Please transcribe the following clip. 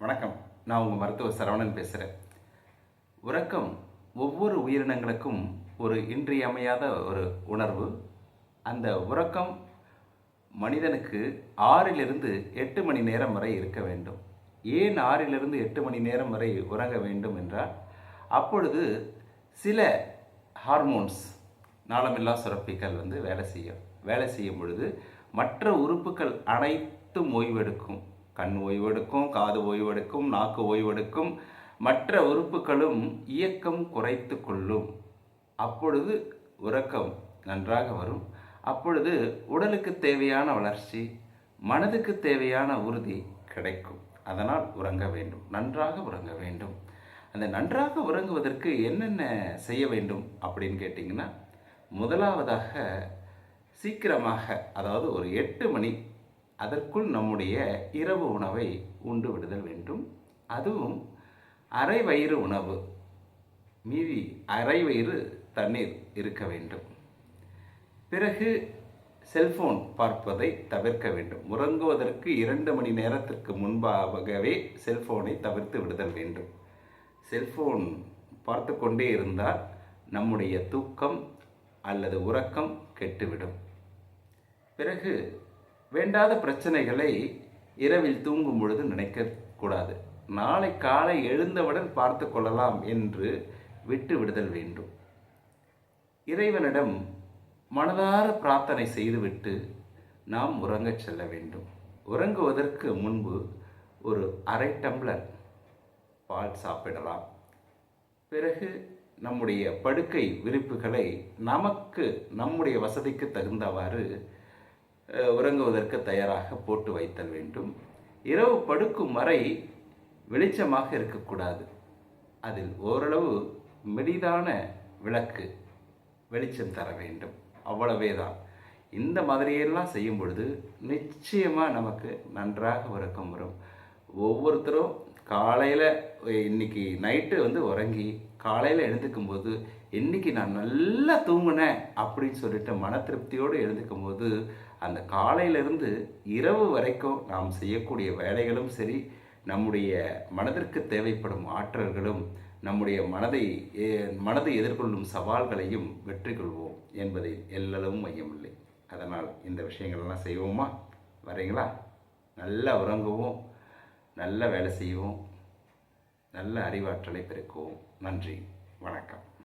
வணக்கம். நான் உங்கள் மருத்துவர் சரவணன் பேசுகிறேன் உறக்கம் ஒவ்வொரு உயிரினங்களுக்கும் ஒரு இன்றியமையாத ஒரு உணர்வு. அந்த உறக்கம் மனிதனுக்கு ஆறிலிருந்து எட்டு மணி நேரம் வரை இருக்க வேண்டும். ஏன் ஆறிலிருந்து எட்டு மணி நேரம் வரை உறங்க வேண்டும் என்றால் அப்பொழுது சில ஹார்மோன்ஸ் நாளமில்லா சுரப்பிகள் வந்து வேலை செய்யும். வேலை செய்யும் பொழுது மற்ற உறுப்புகள் அனைத்தும் ஓய்வெடுக்கும். கண் ஓய்வெடுக்கும் காது ஓய்வெடுக்கும் நாக்கு ஓய்வெடுக்கும் மற்ற உறுப்புகளும் இயக்கம் குறைத்து கொள்ளும். அப்பொழுது உறக்கம் நன்றாக வரும். அப்பொழுது உடலுக்கு தேவையான வளர்ச்சி மனதுக்கு தேவையான உறுதி கிடைக்கும். அதனால் உறங்க வேண்டும். நன்றாக உறங்க வேண்டும். அந்த நன்றாக உறங்குவதற்கு என்னென்ன செய்ய வேண்டும் அப்படின்னு கேட்டிங்கன்னா முதலாவதாக சீக்கிரமாக அதாவது ஒரு எட்டு மணி அதற்குள் நம்முடைய இரவு உணவை உண்டு விடுதல் வேண்டும். அதுவும் அரை வயிறு உணவு. மீதி அரை வயிறு தண்ணீர் இருக்க வேண்டும். பிறகு செல்போன் பார்ப்பதை தவிர்க்க வேண்டும். உறங்குவதற்கு இரண்டு மணி நேரத்திற்கு முன்பாகவே செல்போனை தவிர்த்து விடுதல் வேண்டும். செல்போன் பார்த்து கொண்டே இருந்தால் நம்முடைய தூக்கம் அல்லது உறக்கம் கெட்டுவிடும். பிறகு வேண்டாத பிரச்சனைகளை இரவில் தூங்கும் பொழுது நினைக்கக்கூடாது. நாளை காலை எழுந்தவுடன் பார்த்து கொள்ளலாம் என்று விட்டு விடுதல் வேண்டும். இறைவனிடம் மனதார பிரார்த்தனை செய்துவிட்டு நாம் உறங்கச் செல்ல வேண்டும். உறங்குவதற்கு முன்பு ஒரு அரை டம்ளர் பால் சாப்பிடலாம். பிறகு நம்முடைய படுக்கை விரிப்புகளை நமக்கு நம்முடைய வசதிக்கு தகுந்தவாறு உறங்குவதற்கு தயாராக போட்டு வைத்தல் வேண்டும். இரவு படுக்கும் வரை வெளிச்சமாக இருக்கக்கூடாது. அதில் ஓரளவு மெலிதான விளக்கு வெளிச்சம் தர வேண்டும். அவ்வளவே தான் இந்த மாதிரியெல்லாம் செய்யும் பொழுது நிச்சயமாக நமக்கு நன்றாக உறக்கம் வரும். ஒவ்வொருத்தரும் காலையில் இன்னைக்கு நைட்டு வந்து உறங்கி காலையில் எழுந்துக்கும் போது இன்னைக்கு நான் நல்லா தூங்கினேன் அப்படின்னு சொல்லிட்டு மன திருப்தியோடு எழுந்துக்கும் போது அந்த காலையிலிருந்து இரவு வரைக்கும் நாம் செய்யக்கூடிய வேலைகளும் சரி நம்முடைய மனதிற்கு தேவைப்படும் ஆற்றல்களும் நம்முடைய மனதை மனதை எதிர்கொள்ளும் சவால்களையும் வெற்றி கொள்வோம் என்பதை எல்லளவும் மையமில்லை. அதனால் இந்த விஷயங்கள்லாம் செய்வோமா? வரீங்களா? நல்லா உறங்குவோம். நல்ல வேலை செய்வோம். நல்ல அறிவாற்றலை பெருக்குவோம். நன்றி. வணக்கம்.